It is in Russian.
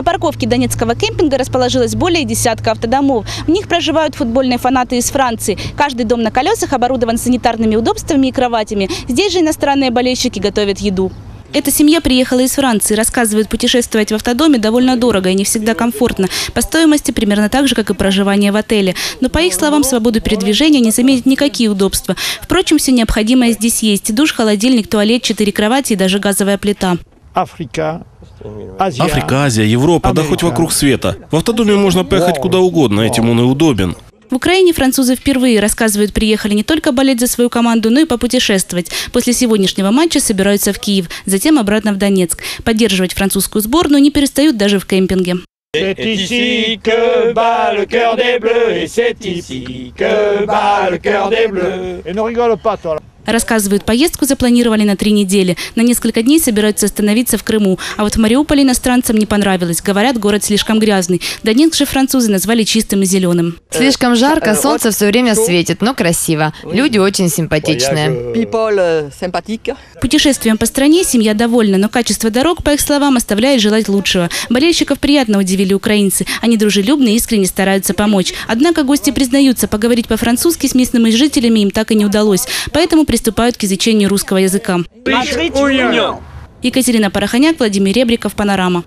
На парковке донецкого кемпинга расположилось более десятка автодомов. В них проживают футбольные фанаты из Франции. Каждый дом на колесах оборудован санитарными удобствами и кроватями. Здесь же иностранные болельщики готовят еду. Эта семья приехала из Франции. Рассказывает, путешествовать в автодоме довольно дорого и не всегда комфортно. По стоимости примерно так же, как и проживание в отеле. Но, по их словам, свободу передвижения не заметят никакие удобства. Впрочем, все необходимое здесь есть. Душ, холодильник, туалет, четыре кровати и даже газовая плита. Африка. Африка, Азия, Европа, да хоть вокруг света. В автодоме можно поехать куда угодно, этим он и удобен. В Украине французы впервые, рассказывают, приехали не только болеть за свою команду, но и попутешествовать. После сегодняшнего матча собираются в Киев, затем обратно в Донецк. Поддерживать французскую сборную не перестают даже в кемпинге. C'est ici que bat le cœur des bleus et c'est ici que bat le cœur des bleus. Et ne rigole pas toi. Рассказывают, поездку запланировали на три недели. На несколько дней собираются остановиться в Крыму. А вот в Мариуполе иностранцам не понравилось. Говорят, город слишком грязный. Донецк же французы назвали чистым и зеленым. Слишком жарко, солнце все время светит, но красиво. Люди очень симпатичные. sympathiques. Путешествием по стране семья довольна, но качество дорог, по их словам, оставляет желать лучшего. Болельщиков приятно удивили украинцы. Они дружелюбны и искренне стараются помочь. Однако гости признаются, поговорить по-французски с местными жителями им так и не удалось. Поэтому приступают к изучению русского языка. Екатерина Порохоняк, Владимир Ребриков, Панорама.